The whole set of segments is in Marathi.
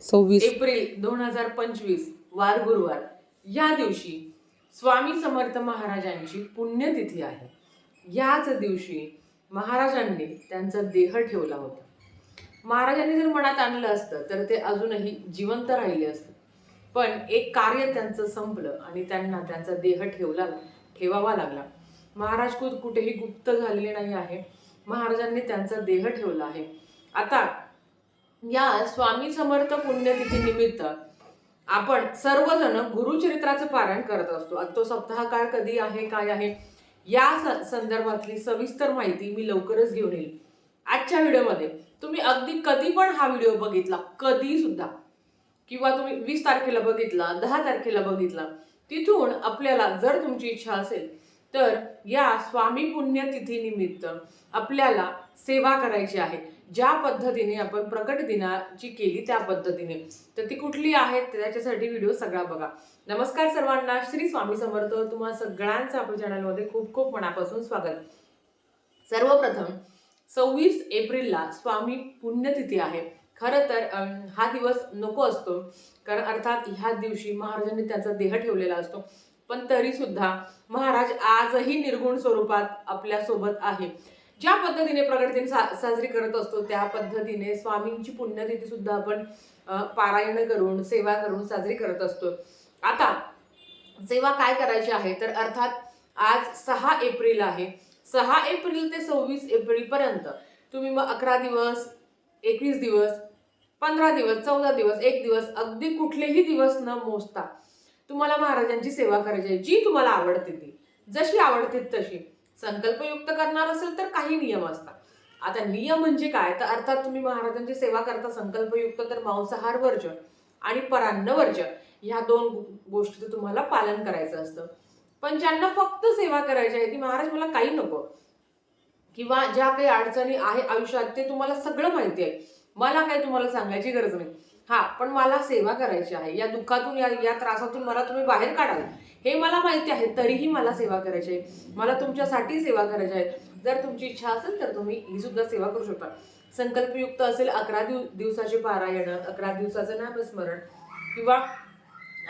सव्वीस. एप्रिल दोन हजार पंचवीस वार गुरुवार. या दिवशी स्वामी समर्थ महाराजांची पुण्यतिथी आहे. याच दिवशी महाराजांनी त्यांचा देह ठेवला होता. महाराजांनी जर मनात आणलं असतं तर ते अजूनही जिवंत राहिले असते. पण एक कार्य त्यांचं संपलं आणि त्यांना त्यांचा देह ठेवला ठेवावा लागला. महाराज कुठेही गुप्त झालेले नाही आहे. महाराजांनी त्यांचा देह ठेवला आहे. आता या स्वामी समर्थ पुण्यतिथी निमित्त आपण सर्वजण गुरुचरित्राचं पारायण करत असतो. तो सप्ताह काळ कधी आहे काय आहे या स- संदर्भातली सविस्तर माहिती मी लवकरच घेऊन येईल. आजच्या व्हिडिओमध्ये तुम्ही अगदी कधी पण हा व्हिडिओ बघितला कधी सुद्धा किंवा तुम्ही वीस तारखेला बघितला दहा तारखेला बघितला तिथून आपल्याला जर तुमची इच्छा असेल तर या स्वामी पुण्यतिथीनिमित्त आपल्याला सेवा करायची आहे. ज्या पद्धतीने आपण प्रकट दिनाची केली त्या पद्धतीने. तर ती कुठली आहे त्याच्यासाठी व्हिडिओ सगळा बघा. नमस्कार सर्वांना श्री स्वामी समर्थ. तुम्हाला सगळ्यांचं आपल्या चॅनलमध्ये खूप खूप मनापासून स्वागत. सर्वप्रथम सव्वीस एप्रिलला स्वामी पुण्यतिथी आहे. खरं तर हा दिवस नको असतो. कारण अर्थात ह्या दिवशी महाराजांनी त्याचा देह ठेवलेला असतो. पण तरी सुद्धा महाराज आजही निर्गुण स्वरूपात आपल्यासोबत आहे. ज्या पद्धतीने प्रगट दिन सा साजरी करत असतो त्या पद्धतीने स्वामींची पुण्यतिथी सुद्धा आपण पारायण करून सेवा करून साजरी करत असतो. आता सेवा काय करायची आहे? तर अर्थात आज सहा एप्रिल आहे. सहा एप्रिल ते सव्वीस एप्रिलपर्यंत तुम्ही मग अकरा दिवस एकवीस दिवस पंधरा दिवस चौदा दिवस एक दिवस अगदी कुठलेही दिवस न मोजता तुम्हाला महाराजांची सेवा करायची आहे जी तुम्हाला आवडते ती. जशी आवडते तशी. संकल्पयुक्त करणार असेल तर काही नियम असतात. आता नियम म्हणजे काय? तर अर्थात तुम्ही महाराजांची सेवा करता संकल्पयुक्त तर मांसाहार वर्ज आणि परान्न वर्ज ह्या दोन गोष्टीचं तुम्हाला पालन करायचं असतं. पण ज्यांना फक्त सेवा करायची आहे ती महाराज मला काही नको. किंवा ज्या काही अडचणी आहे आयुष्यात ते तुम्हाला सगळं माहिती आहे. मला काही तुम्हाला सांगायची गरज नाही. हा पण मला सेवा करायची आहे. या दुःखातून या या त्रासातून मला तुम्ही बाहेर काढाल. हे मला माहिती आहे तरीही मला सेवा करायची आहे. मला तुमच्यासाठी सेवा करायची आहे. जर तुमची इच्छा असेल तर तुम्ही ही सुद्धा सेवा करू शकता. संकल्पयुक्त असेल अकरा दिव दिवसाचे पारायण अकरा दिवसाचं नामस्मरण किंवा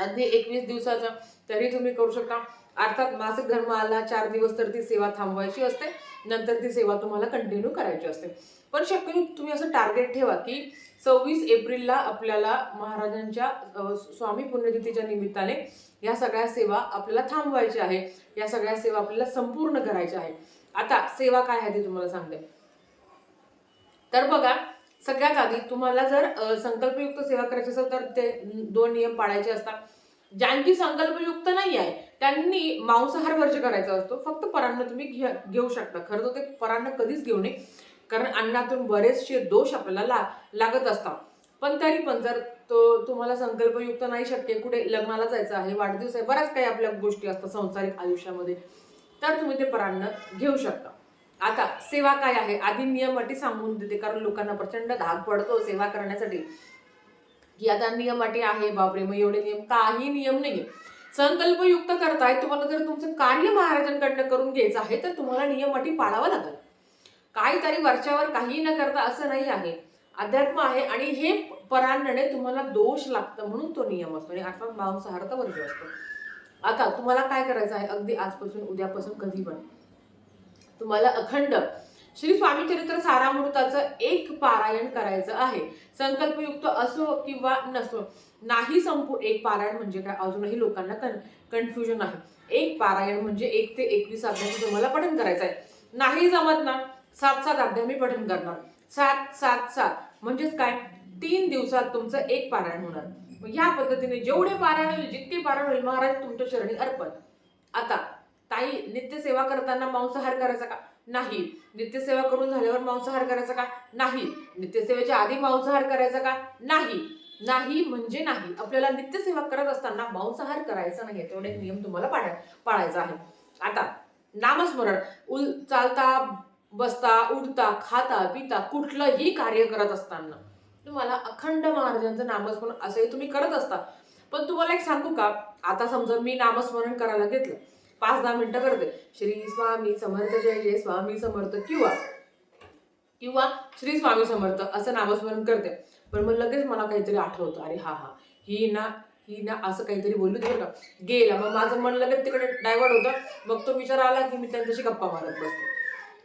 अगदी एकवीस दिवसाचं तरी तुम्ही करू शकता. अर्थात मासिक धर्म आला चार दिवस तर ती सेवा थांबवायची असते नंतर ती सेवा तुम्हाला कंटिन्यू करायची असते. पण शक्यतो तुम्ही असं टार्गेट ठेवा की सव्वीस एप्रिलला आपल्याला महाराजांच्या स्वामी पुण्यतिथीच्या निमित्ताने या सगळ्या सेवा आपल्याला थांबवायच्या आहे. या सगळ्या सेवा आपल्याला संपूर्ण करायच्या आहे. आता सेवा काय आहे ते तुम्हाला सांगते. तर बघा सगळ्यात आधी तुम्हाला जर संकल्पयुक्त सेवा करायची असेल तर ते दोन नियम पाळायचे असतात. ज्यांची संकल्पयुक्त नाही आहे त्यांनी मांसाहार वर्ज करायचा असतो. फक्त परान्न तुम्ही घे घेऊ शकता. खरं तर ते परान्न कधीच घेऊ नये. कारण अन्नातून बरेचसे दोष आपल्याला ला लागत असतात. पण तरी पण जर तो तुम्हाला संकल्पयुक्त नाही शक्य कुठे लग्नाला जायचं आहे वाढदिवस आहे बऱ्याच काही आपल्या गोष्टी असतात संसारिक आयुष्यामध्ये तर तुम्ही ते परान्न घेऊ शकता. आता सेवा काय आहे? आधी नियम अटी सांगून देते कारण लोकांना प्रचंड धाक पडतो सेवा करण्यासाठी. की आता नियम अटी आहे बापरे मग एवढे नियम काही नियम नाही संकल्पयुक्त करताय तुम्हाला जर तुमचं कार्य महाराजांकडनं करून घ्यायचं आहे तर तुम्हाला नियम अटी पाळावा लागेल. काहीतरी वरच्यावर काही न करता असं नाही आहे. अध्यात्म आहे आणि हे परांडणे तुम्हाला दोष लागतं म्हणून तो नियम असतो. आणि अर्थात मांसाहार तर वर्ज असतो. आता तुम्हाला काय करायचं आहे? अगदी आजपासून उद्यापासून कधी पण. तुम्हाला अखंड श्री स्वामी चरित्र सारामृताचं एक पारायण करायचं आहे. संकल्पयुक्त असो किंवा नसो नाही संपू एक पारायण म्हणजे काय? अजूनही लोकांना कन कन्फ्युजन आहे. एक पारायण म्हणजे एक ते एकवीस अध्याय तुम्हाला पठण करायचं आहे नाही जमत ना सात सात अध्याय मी पठण करणार. सात सात सात. म्हणजेच काय? तीन दिवसात तुमचं एक पारायण होणार. या ह्या पद्धतीने जेवढे पारायण होईल जितके पारायण होईल महाराज तुमच्या चरणी अर्पण. आता ताई नित्यसेवा करताना मांसाहार करायचा का? नाही. नित्यसेवा करून झाल्यावर मांसाहार करायचा का? नाही. नित्यसेवेच्या आधी मांसाहार करायचा का? नाही. नाही म्हणजे नाही. आपल्याला नित्यसेवा करत असताना मांसाहार करायचा नाही तेवढे नियम तुम्हाला पाळा पाळायचा आहे. आता नामस्मरण. उल चालता बसता उठता खाता पिता कुठलंही कार्य करत असताना तुम्हाला अखंड महाराजांचं नामस्मरण असंही तुम्ही करत असता. पण तुम्हाला एक सांगू का? आता समजा मी नामस्मरण करायला घेतलं. पाच दहा मिनिटं करते श्री स्वामी समर्थ जय जय स्वामी समर्थ किंवा किंवा श्री स्वामी समर्थ असं नामस्मरण करते. पण मग लगेच मला काहीतरी आठवतं. अरे हा हा. ही ना ही ना असं काहीतरी बोलू दे का. गेला. मग माझं मन लगेच तिकडे डायव्हर्ट होतं. मग तो विचार आला की मी त्यांच्याशी गप्पा मारत बसते.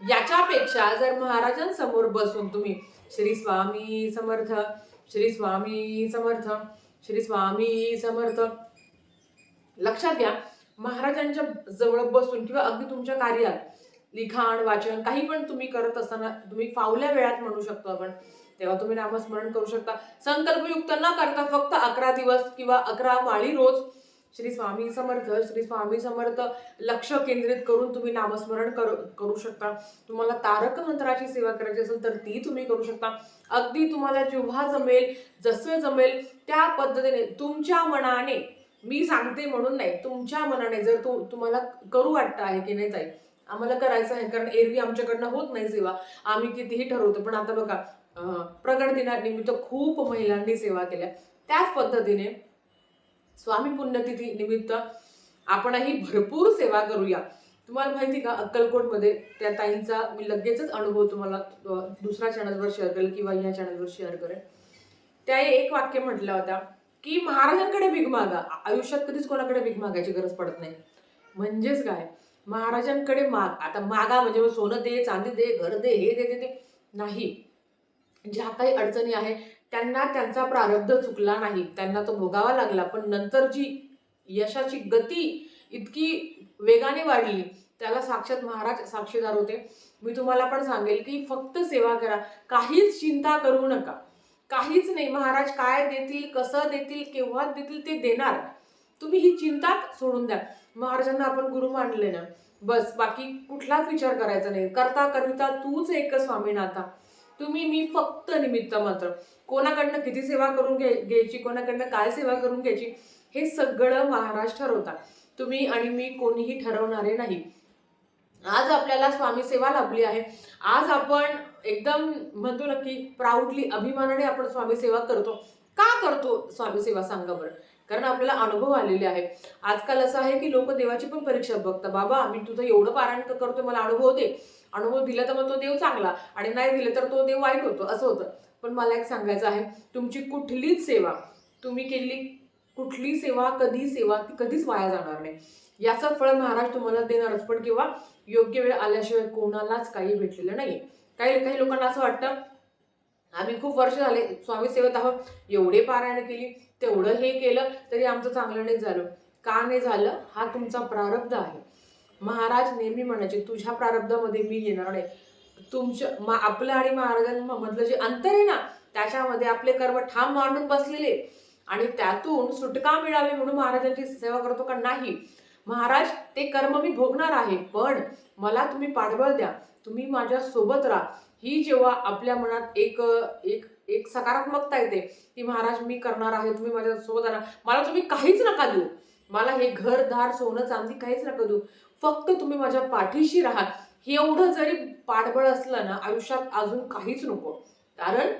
याच्यापेक्षा जर महाराजांसमोर बसून तुम्ही श्री स्वामी समर्थ श्री स्वामी समर्थ श्री स्वामी समर्थ लक्षात घ्या महाराजांच्या जवळ बसून किंवा अगदी तुमच्या कार्यात लिखाण वाचन काही पण तुम्ही करत असताना तुम्ही फावल्या वेळात म्हणू शकतो आपण तेव्हा तुम्ही नामस्मरण करू शकता. संकल्पयुक्त न करता फक्त अकरा दिवस किंवा अकरा माळी रोज श्री स्वामी समर्थ श्री स्वामी समर्थ लक्ष केंद्रित करून तुम्ही नामस्मरण करू करू शकता. तुम्हाला तारक मंत्राची सेवा करायची असेल तर ती तुम्ही करू शकता. अगदी तुम्हाला जेव्हा जमेल जसं जमेल त्या पद्धतीने तुमच्या मनाने मी सांगते म्हणून नाही तुमच्या मनाने जर तू तुम्हाला करू वाटतं आहे की नाही जाईल आम्हाला करायचं आहे कारण एरवी आमच्याकडनं होत नाही सेवा. आम्ही कितीही ठरवतो पण आता बघा प्रगट दिनानिमित्त खूप महिलांनी सेवा केल्या. त्याच पद्धतीने स्वामी पुण्यतिथी निमित्त आपणही भरपूर सेवा करूया. तुम्हाला माहिती का अक्कलकोटमध्ये त्या ताईंचा मी लगेचच अनुभव तुम्हाला दुसऱ्या चॅनलवर शेअर करेल किंवा या चॅनलवर शेअर करेल. त्या एक वाक्य म्हटल्या होत्या की महाराजांकडे भीक मागा. आयुष्यात कधीच कोणाकडे भीक मागायची गरज पडत नाही. म्हणजेच काय? महाराजांकडे माग. आता मागा म्हणजे मग सोनं दे चांदी दे घर दे हे दे ते नाही. म्हणजे ज्या काही अडचणी आहे त्यांना त्यांचा प्रारब्ध चुकला नाही त्यांना तो भोगावा लागला पण नंतर जी यशाची गती इतकी वेगाने वाढली त्याला साक्षात महाराज साक्षीदार होते. मी तुम्हाला पण सांगेल की फक्त सेवा करा काहीच चिंता करू नका. काहीच नाही महाराज काय देतील कसं देतील केव्हा देतील ते देणार. तुम्ही ही चिंताच सोडून द्या. महाराजांना आपण गुरु मानले ना बस बाकी कुठलाच विचार करायचा नाही. करता करिता तूच एक स्वामीनाथा. तुम्ही मी फक्त निमित्त मात्र. कोणाकडनं किती सेवा करून घ्या घ्यायची कोणाकडनं काय सेवा करून घ्यायची हे सगळं महाराज ठरवतात तुम्ही आणि मी कोणीही ठरवणारे नाही. आज आपल्याला स्वामी सेवा लाभली आहे. आज आपण एकदम म्हणतो ना की प्राऊडली अभिमानाने आपण स्वामी सेवा करतो. का करतो स्वामी सेवा सांगा बरं? कारण आपल्याला अनुभव आलेले आहे. आजकाल असं आहे की लोक देवाची पण परीक्षा बघतात. बाबा मी तुझं एवढं पारायण करतो मला अनुभव होते अनुभव दिला तर मग तो देव चांगला आणि नाही दिलं तर तो देव वाईट होतो असं होतं. पण मला एक सांगायचं आहे तुमची कुठलीच सेवा तुम्ही केलेली कुठली सेवा कधी सेवा ती कधीच वाया जाणार नाही. याचं फळ महाराज तुम्हाला देणारच पण किंवा योग्य वेळ आल्याशिवाय कोणालाच काही भेटलेलं नाही काही काही लोकांना असं वाटतं आम्ही खूप वर्ष झाले स्वामी सेवेत आहोत एवढे पारायण केली तेवढं हे केलं तरी आमचं चांगलं नाही झालं. का नाही झालं? हा तुमचा प्रारब्ध आहे. महाराज नेहमी म्हणायचे तुझ्या प्रारब्धामध्ये मी येणार नाही. तुमच्या मा आपलं आणि महाराजांमधलं जे अंतर आहे ना त्याच्यामध्ये आपले कर्म ठाम मांडून बसलेले. आणि त्यातून सुटका मिळावी म्हणून महाराजांची सेवा करतो का नाही? महाराज ते कर्म मी भोगणार आहे पण मला तुम्ही पाठबळ द्या. तुम्ही माझ्या सोबत राहा. ही जेव्हा आपल्या मनात एक एक एक सकारात्मकता येते की महाराज मी करणार आहे तुम्ही माझ्या सोबत राहा. मला तुम्ही काहीच नका देऊ. मला हे घर धार सोनं चांदी काहीच नका देऊ. फक्त तुम्ही माझ्या पाठीशी राहा हे एवढं जरी पाठबळ असलं ना आयुष्यात अजून काहीच नको. कारण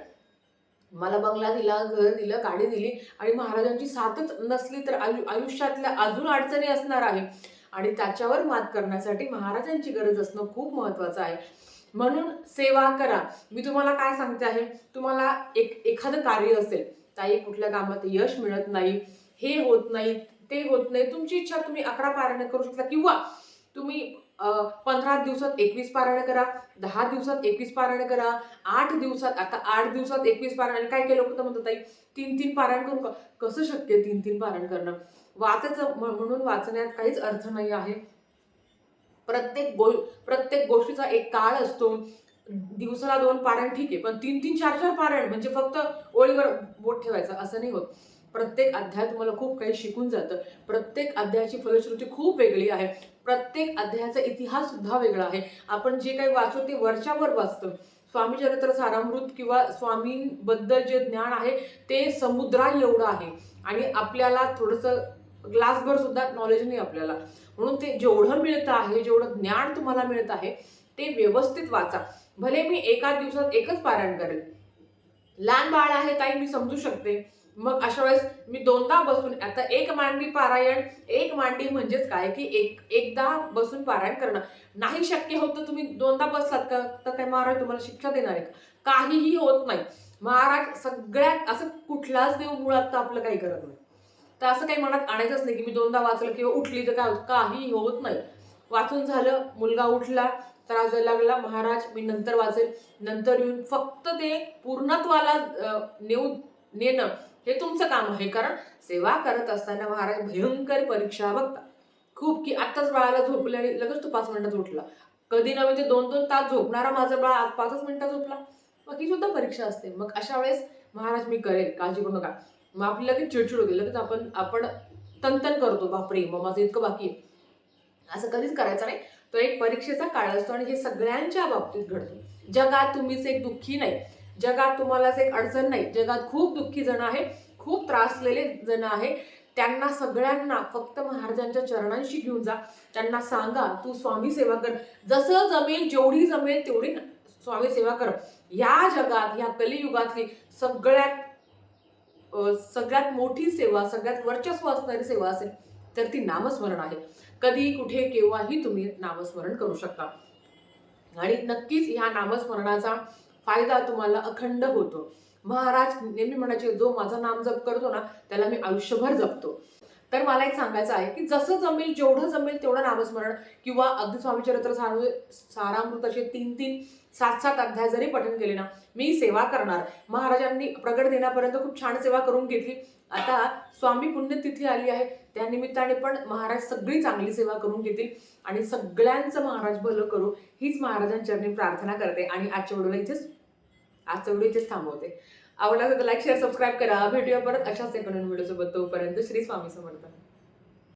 मला बंगला दिला घर दिलं गाडी दिली आणि महाराजांची साथच नसली तर आयु आयुष्यातल्या अजून अडचणी असणार आहे. आणि त्याच्यावर मात करण्यासाठी महाराजांची गरज असणं खूप महत्त्वाचं आहे. म्हणून सेवा करा. मी तुम्हाला काय सांगते आहे? तुम्हाला एक एखादं कार्य असेल ताई कुठल्या कामात यश मिळत नाही हे होत नाही ते होत नाही तुमची इच्छा तुम्ही अकरा पारायण करू शकता. किंवा तुम्ही पंधरा दिवसात एकवीस पारायण करा दहा दिवसात एकवीस पारायण करा आठ दिवसात आता आठ दिवसात एकवीस पारायण काय काय लोक तर म्हणतात ताई? तीन तीन पारायण करू का? कसं शक्य तीन तीन पारायण करणं? वाचायचं म्हणून वाचण्यात काहीच अर्थ नाही आहे. प्रत्येक गो प्रत्येक गोष्टीचा एक काळ असतो. दिवसाला दोन पारायण ठीक आहे पण तीन तीन चार चार पारायण म्हणजे फक्त ओळीवर बोट ठेवायचं असं नाही होत. प्रत्येक अध्याय तुम्हाला खूप काही शिकून जातं. प्रत्येक अध्यायाची फलश्रुती खूप वेगळी आहे. प्रत्येक अध्यायाचा इतिहास सुद्धा वेगळा आहे. आपण जे काही वाचतो ते वरच्यावर वाचतो. स्वामी चरित्र सारामृत किंवा स्वामींबद्दल जे ज्ञान आहे ते समुद्रा एवढं आहे. आणि आपल्याला थोडंसं ग्लासभर सुद्धा नॉलेज नाही आपल्याला. म्हणून ते जेवढं मिळतं आहे जेवढं ज्ञान तुम्हाला मिळत आहे ते व्यवस्थित वाचा. भले मी एका दिवसात एकच पारायण करेल. लहान बाळ आहे ताई मी समजू शकते. मग अशा वेळेस मी दोनदा बसून आता एक मांडी पारायण एक मांडी म्हणजेच काय की एक एकदा बसून पारायण करणं. नाही शक्य होत तर तुम्ही दोनदा बसलात का? तर काय महाराज तुम्हाला शिक्षा देणार आहे का काहीही होत नाही. महाराज सगळ्यात असं कुठलाच देव मुळात तर आपलं काही करत नाही. तर असं काही मनात आणायचंच नाही की मी दोनदा वाचलं किंवा उठली तर काय होत काही होत नाही. वाचून झालं मुलगा उठला त्रास द्यायला लागला महाराज मी नंतर वाचेल. नंतर येऊन फक्त ते पूर्णत्वाला नेऊ नेणं. हे तुमचं काम आहे कारण सेवा करत असताना महाराज भयंकर परीक्षा बघता खूप की आत्ताच बाळाला झोपल्या लगेच तो पाच मिनिटात उठला. कधी ना म्हणजे दोन दोन तास झोपणारा माझं बाळ आज पाचच मिनिटात झोपला. मग ही सुद्धा परीक्षा असते. मग अशा वेळेस महाराज मी करेल काळजी करू नका. मग आपली लगेच चिडचिड होते. लगेच आपण आपण तनतन करतो बापरे मग माझं इतकं बाकी आहे. असं कधीच करायचं नाही. तो एक परीक्षेचा काळ असतो आणि हे सगळ्यांच्या बाबतीत घडतो. जगात तुम्हीच एक दुःखी नाही. जगात तुम्हालाच एक अडचण नाही. जगात खूप दुःखी जण आहे खूप त्रासलेले जण आहे त्यांना सगळ्यांना फक्त महाराजांच्या चरणांशी घेऊन जा. त्यांना सांगा तू स्वामी सेवा कर. जसं जमेल जेवढी जमेल तेवढी स्वामी सेवा कर. या जगात या कलियुगातली सगळ्यात सगळ्यात मोठी सेवा सगळ्यात वर्चस्व असणारी सेवा असेल तर ती नामस्मरण आहे. कधी कुठे केव्हाही तुम्ही नामस्मरण करू शकता. आणि नक्कीच ह्या नामस्मरणाचा फायदा तुम्हाला अखंड होतो. महाराज नेहमी म्हणायचे जो माझा नाम जप करतो ना त्याला मी आयुष्यभर जपतो. तर मला एक सांगायचं आहे की जसं जमेल जेवढं जमेल तेवढं नामस्मरण किंवा अगदी स्वामी चरित्र सार सारामृताचे तीन तीन सात सात अध्याय जरी पठन केले ना मी सेवा करणार. महाराजांनी प्रगट देण्यापर्यंत खूप छान सेवा करून घेतली. आता स्वामी पुण्यतिथी आली आहे. त्या निमित्ताने पण महाराज सगळी चांगली सेवा करून घेतील. आणि सगळ्यांचं महाराज भलं करू हीच महाराजांचरणी प्रार्थना करते. आणि आजच्या व्हिडिओला इथेच आजचा व्हिडिओ इथेच थांबवते. आवडला तर लाईक शेअर सबस्क्राईब करा. भेटूया परत अशाच एका व्हिडिओसोबत. तोपर्यंत श्री स्वामी समर्थ.